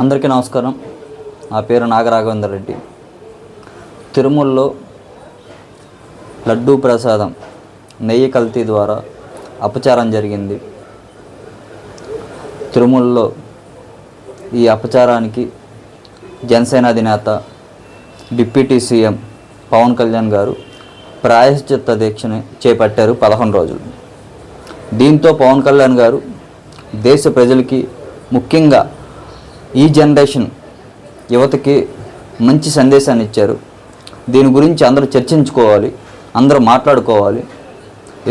అందరికీ నమస్కారం. నా పేరు నాగరాఘవేందర్ రెడ్డి. తిరుమలలో లడ్డూ ప్రసాదం నెయ్యి కల్తీ ద్వారా అపచారం జరిగింది. తిరుమలలో ఈ అపచారానికి జనసేన అధినేత డిప్యూటీ సీఎం పవన్ కళ్యాణ్ గారు ప్రాయశ్చిత్త దీక్షని చేపట్టారు పదకొండు రోజులు. దీంతో పవన్ కళ్యాణ్ గారు దేశ ప్రజలకి ముఖ్యంగా ఈ జనరేషన్ యువతకి మంచి సందేశాన్ని ఇచ్చారు. దీని గురించి అందరూ చర్చించుకోవాలి అందరూ మాట్లాడుకోవాలి.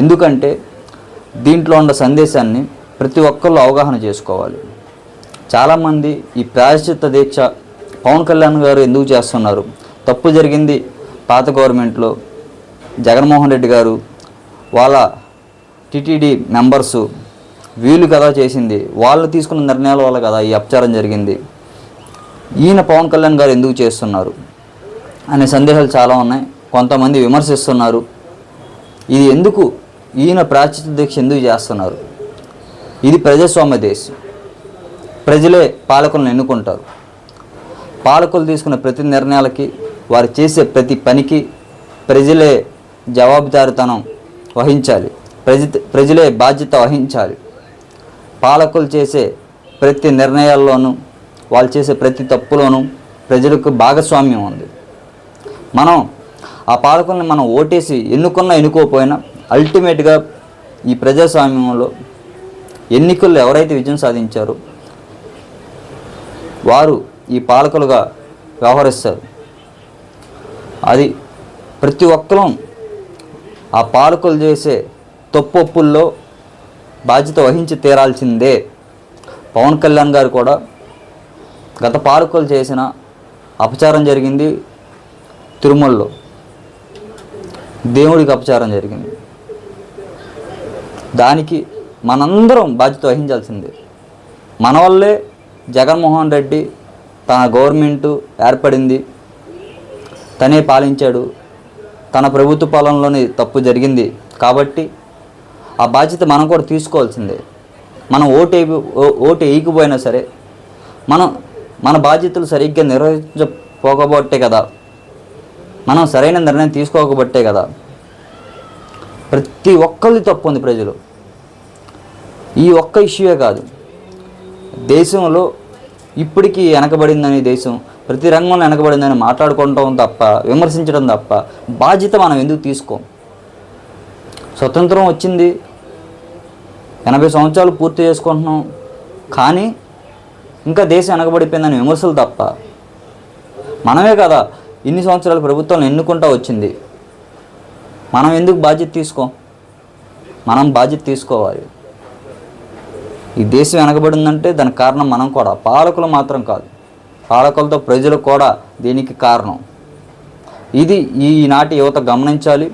ఎందుకంటే దీంట్లో ఉన్న సందేశాన్ని ప్రతి ఒక్కళ్ళు అవగాహన చేసుకోవాలి. చాలామంది ఈ ప్రాయశ్చిత్త దీక్ష పవన్ కళ్యాణ్ గారు ఎందుకు చేస్తున్నారు? తప్పు జరిగింది పాత గవర్నమెంట్లో జగన్మోహన్ రెడ్డి గారు వాళ్ళ టీటీడీ మెంబర్సు వీళ్ళు కదా చేసింది వాళ్ళు తీసుకున్న నిర్ణయాల వల్ల కదా ఈ అపచారం జరిగింది. ఈయన పవన్ కళ్యాణ్ గారు ఎందుకు చేస్తున్నారు? అనే సందేహాలు చాలా ఉన్నాయి. కొంతమంది విమర్శిస్తున్నారు. ఇది ఎందుకు ఈయన ప్రాచిత దీక్ష ఎందుకు చేస్తున్నారు? ఇది ప్రజాస్వామ్య దేశం. ప్రజలే పాలకులను ఎన్నుకుంటారు. పాలకులు తీసుకున్న ప్రతి నిర్ణయాలకి వారు చేసే ప్రతి పనికి ప్రజలే జవాబుదారితనం వహించాలి. ప్రజ ప్రజలే బాధ్యత వహించాలి. పాలకులు చేసే ప్రతి నిర్ణయాల్లోనూ వాళ్ళు చేసే ప్రతి తప్పులోనూ ప్రజలకు భాగస్వామ్యం ఉంది. మనం ఆ పాలకుల్ని మనం ఓటేసి ఎన్నుకున్నా ఎన్నుకోకపోయినా అల్టిమేట్గా ఈ ప్రజాస్వామ్యంలో ఎన్నికల్లో ఎవరైతే విజయం సాధించారో వారు ఈ పాలకులుగా వ్యవహరిస్తారు. అది ప్రతి ఒక్కరూ ఆ పాలకులు చేసే తప్పొప్పుల్లో బాధ్యత వహించి తీరాల్సిందే. పవన్ కళ్యాణ్ గారు కూడా గత పాలకులు చేసిన అపచారం జరిగింది తిరుమలలో. దేవుడికి అపచారం జరిగింది. దానికి మనందరం బాధ్యత వహించాల్సిందే. మన వల్లే జగన్మోహన్ రెడ్డి తన గవర్నమెంటు ఏర్పడింది. తనే పాలించాడు. తన ప్రభుత్వ పాలనలోనే తప్పు జరిగింది. కాబట్టి ఆ బాధ్యత మనం కూడా తీసుకోవాల్సిందే. మనం ఓటు ఓ- ఓటు వేయకపోయినా సరే మనం మన బాధ్యతలు సరిగ్గా నిర్వహించకపోకబట్టే కదా మనం సరైన నిర్ణయం తీసుకోకబట్టే కదా ప్రతి ఒక్కరిది తప్పు ఉంది ప్రజలు. ఈ ఒక్క ఇష్యూయే కాదు. దేశంలో ఇప్పటికీ వెనకబడిందని దేశం ప్రతి రంగంలో వెనకబడిందని మాట్లాడుకోవటం తప్ప విమర్శించడం తప్ప బాధ్యత మనం ఎందుకు తీసుకోం? స్వతంత్రం వచ్చింది ఎనభై సంవత్సరాలు పూర్తి చేసుకుంటున్నాం. కానీ ఇంకా దేశం వెనకబడిపోయిందని విమర్శలు తప్ప మనమే కదా ఇన్ని సంవత్సరాలు ప్రభుత్వం ఎన్నుకుంటా వచ్చింది. మనం ఎందుకు బాధ్యత తీసుకో? మనం బాధ్యత తీసుకోవాలి. ఈ దేశం వెనకబడిందంటే దానికి కారణం మనం కూడా పాలకులు మాత్రం కాదు. పాలకులతో ప్రజలు కూడా దీనికి కారణం. ఇది ఈనాటి యువత గమనించాలి.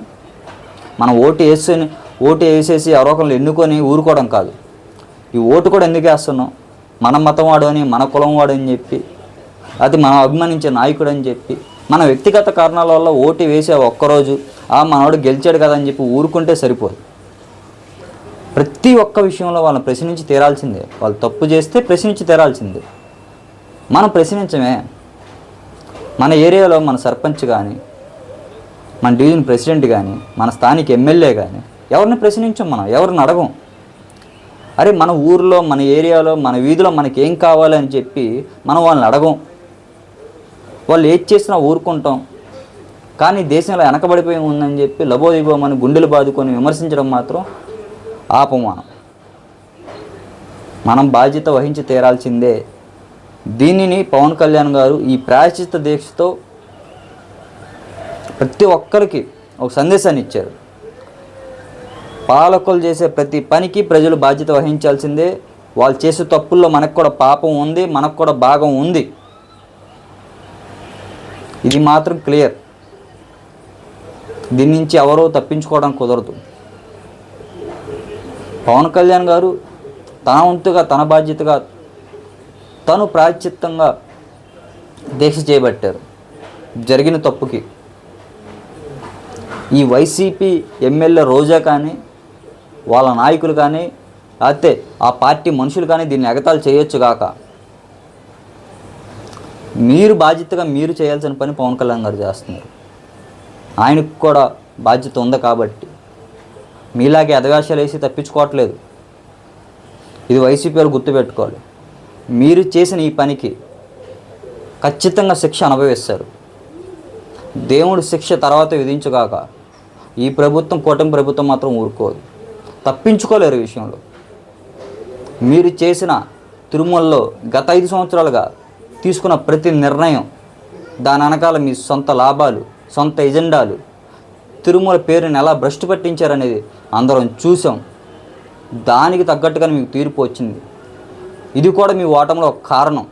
మనం ఓటు వేసి ఓటు వేసేసి ఎవరో ఎన్నుకొని ఊరుకోవడం కాదు. ఈ ఓటు కూడా ఎందుకు వేస్తున్నాం? మన మతం వాడు అని మన కులం వాడు అని చెప్పి అది మనం అభిమానించే నాయకుడు అని చెప్పి మన వ్యక్తిగత కారణాల వల్ల ఓటు వేసే ఒక్కరోజు ఆ మనవాడు గెలిచాడు కదా అని చెప్పి ఊరుకుంటే సరిపోదు. ప్రతి ఒక్క విషయంలో వాళ్ళని ప్రశ్నించి తీరాల్సిందే. వాళ్ళు తప్పు చేస్తే ప్రశ్నించి తీరాల్సిందే. మనం ప్రశ్నించమే. మన ఏరియాలో మన సర్పంచ్ కానీ మన డివిజన్ ప్రెసిడెంట్ కానీ మన స్థానిక ఎమ్మెల్యే కానీ ఎవరిని ప్రశ్నించం మనం? ఎవరిని అడగం? అరే మన ఊర్లో మన ఏరియాలో మన వీధిలో మనకి ఏం కావాలి అని చెప్పి మనం వాళ్ళని అడగం. వాళ్ళు ఏది చేసినా ఊరుకుంటాం. కానీ దేశంలో వెనకబడిపోయి ఉందని చెప్పి లబోదిబోమని గుండెలు బాదుకొని విమర్శించడం మాత్రం ఆపమానం మనం బాధ్యత వహించి తీరాల్సిందే. దీనిని పవన్ కళ్యాణ్ గారు ఈ ప్రాయశ్చిత్త దీక్షతో ప్రతి ఒక్కరికి ఒక సందేశాన్ని ఇచ్చారు. పాలకులు చేసే ప్రతి పనికి ప్రజలు బాధ్యత వహించాల్సిందే. వాళ్ళు చేసే తప్పుల్లో మనకు కూడా పాపం ఉంది మనకు కూడా భాగం ఉంది. ఇది మాత్రం క్లియర్. దీని నుంచి ఎవరో తప్పించుకోవడం కుదరదు. పవన్ కళ్యాణ్ గారు తన వంతుగా తన బాధ్యతగా తను ప్రాచిత్తంగా దీక్ష చేపట్టారు. జరిగిన తప్పుకి. ఈ వైసీపీ ఎమ్మెల్యే రోజా కానీ వాళ్ళ నాయకులు కానీ లేకపోతే ఆ పార్టీ మనుషులు కానీ దీన్ని ఎగతాలు చేయొచ్చు కాక. మీరు బాధ్యతగా మీరు చేయాల్సిన పని పవన్ కళ్యాణ్ గారు చేస్తున్నారు. ఆయనకు కూడా బాధ్యత ఉంది కాబట్టి. మీలాగే అదవేశాలు వేసి తప్పించుకోవట్లేదు. ఇది వైసీపీ వాళ్ళు గుర్తుపెట్టుకోవాలి మీరు చేసిన ఈ పనికి ఖచ్చితంగా శిక్ష అనుభవిస్తారు. దేవుడు శిక్ష తర్వాత విధించుగాక ఈ ప్రభుత్వం కూటమి ప్రభుత్వం మాత్రం ఊరుకోదు. తప్పించుకోలేరు ఈ విషయంలో. మీరు చేసిన తిరుమలలో గత ఐదు సంవత్సరాలుగా తీసుకున్న ప్రతి నిర్ణయం దాని వెనకాల మీ సొంత లాభాలు సొంత ఎజెండాలు తిరుమల పేరుని ఎలా భ్రష్టు పట్టించారనేది అందరం చూసాం దానికి తగ్గట్టుగానే మీకు తీర్పు వచ్చింది. ఇది కూడా మీ ఓటంలో ఒక కారణం.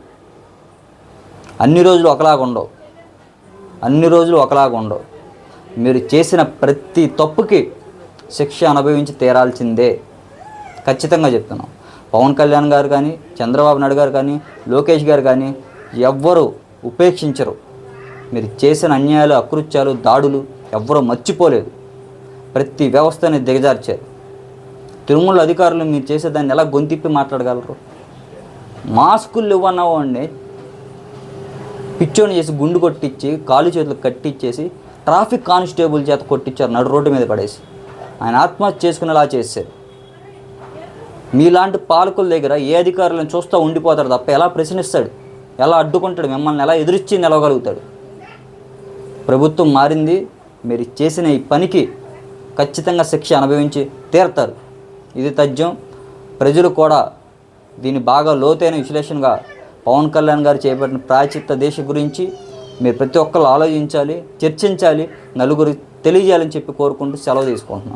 అన్ని రోజులు ఒకలాగా ఉండవు. అన్ని రోజులు ఒకలాగా ఉండవు. మీరు చేసిన ప్రతి తప్పుకి శిక్ష అనుభవించి తీరాల్సిందే. ఖచ్చితంగా చెప్తున్నాం. పవన్ కళ్యాణ్ గారు కానీ చంద్రబాబు నాయుడు గారు కానీ లోకేష్ గారు కానీ ఎవ్వరూ ఉపేక్షించరు. మీరు చేసిన అన్యాయాలు అకృత్యాలు దాడులు ఎవ్వరూ మర్చిపోలేదు. ప్రతి వ్యవస్థని దిగజార్చారు. తిరుమల అధికారులు మీరు చేసేదాన్ని ఎలా గొంతిప్పి మాట్లాడగలరు? మాస్కులు ఇవ్వన్నవాడిని పిచ్చోని చేసి గుండు కొట్టించి కాలు చేతులు కట్టించేసి ట్రాఫిక్ కానిస్టేబుల్ చేత కొట్టించారు నడు రోడ్డు మీద పడేసి. ఆయన ఆత్మహత్య చేసుకునేలా చేశారు. మీలాంటి పాలకుల దగ్గర ఏ అధికారులను చూస్తూ ఉండిపోతాడు తప్ప ఎలా ప్రశ్నిస్తాడు? ఎలా అడ్డుకుంటాడు? మిమ్మల్ని ఎలా ఎదురిచ్చి నిలవగలుగుతాడు? ప్రభుత్వం మారింది. మీరు చేసిన ఈ పనికి ఖచ్చితంగా శిక్ష అనుభవించి తీరతారు. ఇది తథ్యం. ప్రజలు కూడా దీన్ని బాగా లోతైన విశ్లేషణగా పవన్ కళ్యాణ్ గారు చేపట్టిన ప్రాచిత్త దేశ గురించి మీరు ప్రతి ఒక్కరు ఆలోచించాలి చర్చించాలి నలుగురు తెలియజేయాలని చెప్పి కోరుకుంటూ సెలవు తీసుకుంటున్నాను